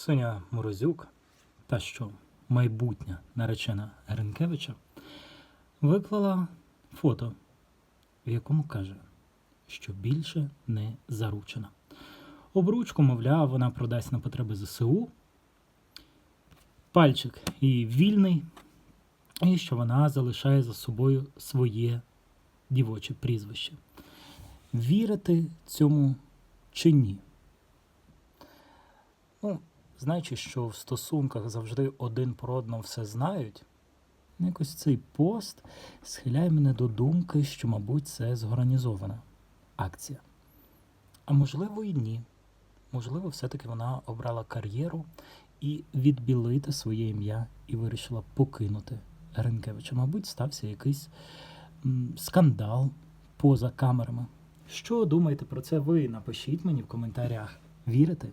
Соня Морозюк, та що майбутня наречена Гринкевича, виклала фото, в якому каже, що більше не заручена. Обручку, мовляв, вона продасть на потреби ЗСУ. Пальчик її вільний, і що вона залишає за собою своє дівоче прізвище. Вірити цьому чи ні? Ну, знаючи, що в стосунках завжди один про одного все знають, якось цей пост схиляє мене до думки, що, мабуть, це зорганізована акція. А можливо, і ні. Можливо, все-таки вона обрала кар'єру і відбілити своє ім'я і вирішила покинути Гринкевича. Мабуть, стався якийсь скандал поза камерами. Що думаєте про це ви? Напишіть мені в коментарях. Вірите?